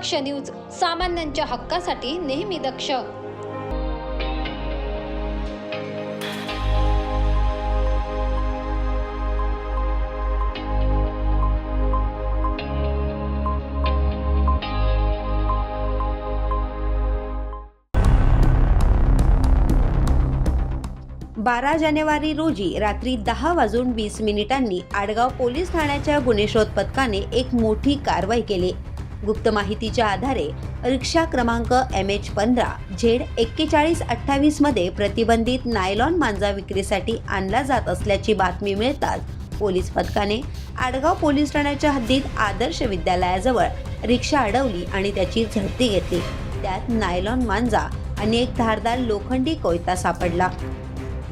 दक्ष news सामान्यांच्या हक्कासाठी नेहमी दक्ष. बारा जानेवारी रोजी रात्री दहा वाजून वीस मिनिटांनी आडगाव पोलीस ठाण्याच्या गुन्हे शोध पथकाने एक मोठी कारवाई केली. गुप्त माहितीच्या आधारे रिक्षा क्रमांक एम एच पंधरा झेड एक्केचाळीस अठ्ठावीसमध्ये प्रतिबंधित नायलॉन मांजा विक्रीसाठी आणला जात असल्याची बातमी मिळताच पोलीस पथकाने आडगाव पोलीस ठाण्याच्या हद्दीत आदर्श विद्यालयाजवळ रिक्षा अडवली आणि त्याची झडती घेतली. त्यात नायलॉन मांजा आणि एक धारदार लोखंडी कोयता सापडला.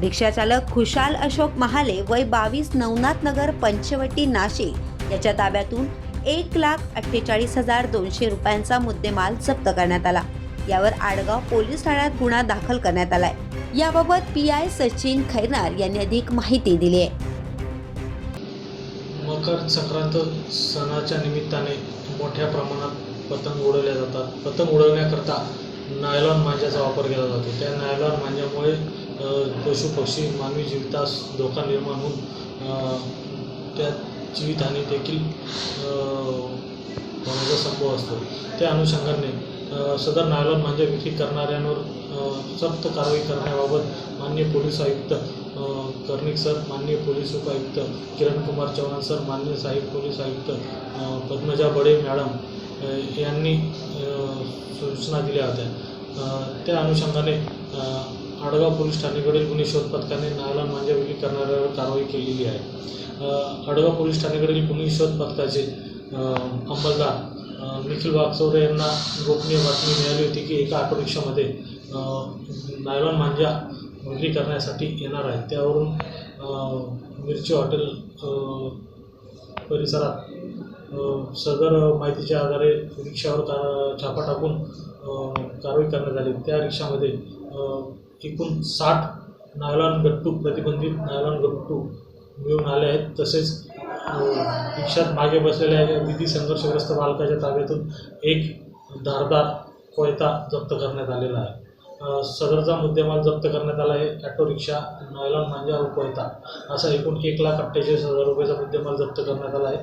रिक्षाचालक खुशाल अशोक महाले वय बावीस नवनाथ नगर पंचवटी नाशिक याच्या ताब्यातून एक लाख अठ्ठेचाळीस हजार दोनशे रुपयांचा मुद्देमाल जप्त करण्यात आला. यावर आडगाव पोलीस ठाण्यात गुन्हा दाखल करण्यात आलाय. याबाबत पी आय सचिन खैनार यांनी अधिक माहिती दिली आहे. मकर संक्रांत सणाच्या निमित्ताने मोठ्या प्रमाणात पतंग उडवल्या जातात. पतंग उडवण्याकरता नायलॉन मांजाचा वापर केला जातो. त्या नायलॉन मांजामुळे अ, पशुपक्षी मानवी जीवितास धोका निर्माण होऊन त्या जीवितहानी देखील होण्याचा संभव असतो. त्या अनुषंगाने सदर नायलॉन मांजा म्हणजे विक्री करणाऱ्यांवर सक्त कारवाई करण्याबाबत माननीय पोलीस आयुक्त कर्णिक सर माननीय पोलीस उपायुक्त किरण कुमार चव्हाण सर माननीय साहेब पोलीस आयुक्त पद्मजा बडे मॅडम यांनी सूचना दिल्या होत्या. त्या अनुषंगाने आडगाव पोलीस ठाणेकडील गुन्हे शोध पथकाने नायलॉन मांजा विक्री करणाऱ्यावर कारवाई केलेली आहे. आडगाव पोलीस ठाणेकडील गुन्हे शोध पथकाचे अंमलदार निखिल वागचौरे यांना गोपनीय बातमी मिळाली होती की एका ऑटो रिक्षामध्ये नायलॉन मांजा विक्री करण्यासाठी येणार आहे त्यावरून मिरची हॉटेल परिसरात सदर माहितीच्या आधारे रिक्षावर का छापा टाकून कारवाई करण्यात आली. त्या रिक्षामध्ये एकूण साठ नायलॉन गट्टू प्रतिबंधित नायलॉन गट्टू मिळून आले आहेत. तसेच रिक्षात मागे बसलेल्या विधी संघर्षग्रस्त बालकाच्या ताब्यातून एक धारदार कोयता जप्त करण्यात आलेला आहे. सदरचा मुद्देमाल जप्त करण्यात आला आहे. ॲटो रिक्षा नायलॉन मांजा व कोयता असा एकूण एक लाख अठ्ठेचाळीस हजार रुपयाचा मुद्देमाल जप्त करण्यात आला आहे.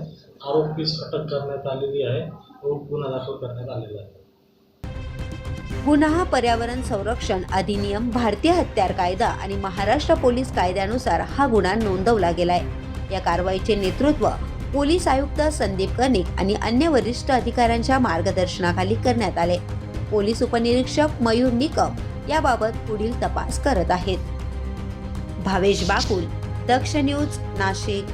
आरोपीस अटक करण्यात आलेली आहे व गुन्हा दाखल करण्यात आलेला आहे. गुन्हा पर्यावरण संरक्षण अधिनियम भारतीय हत्यार कायदा आणि महाराष्ट्र पोलीस कायद्यानुसार हा गुन्हा नोंदवला गेलाय. या कारवाईचे नेतृत्व पोलीस आयुक्त संदीप कनिक आणि अन्य वरिष्ठ अधिकाऱ्यांच्या मार्गदर्शनाखाली करण्यात आले. पोलीस उपनिरीक्षक मयूर निकम याबाबत पुढील तपास करत आहेत. भावेश बाकुल दक्ष न्यूज नाशिक.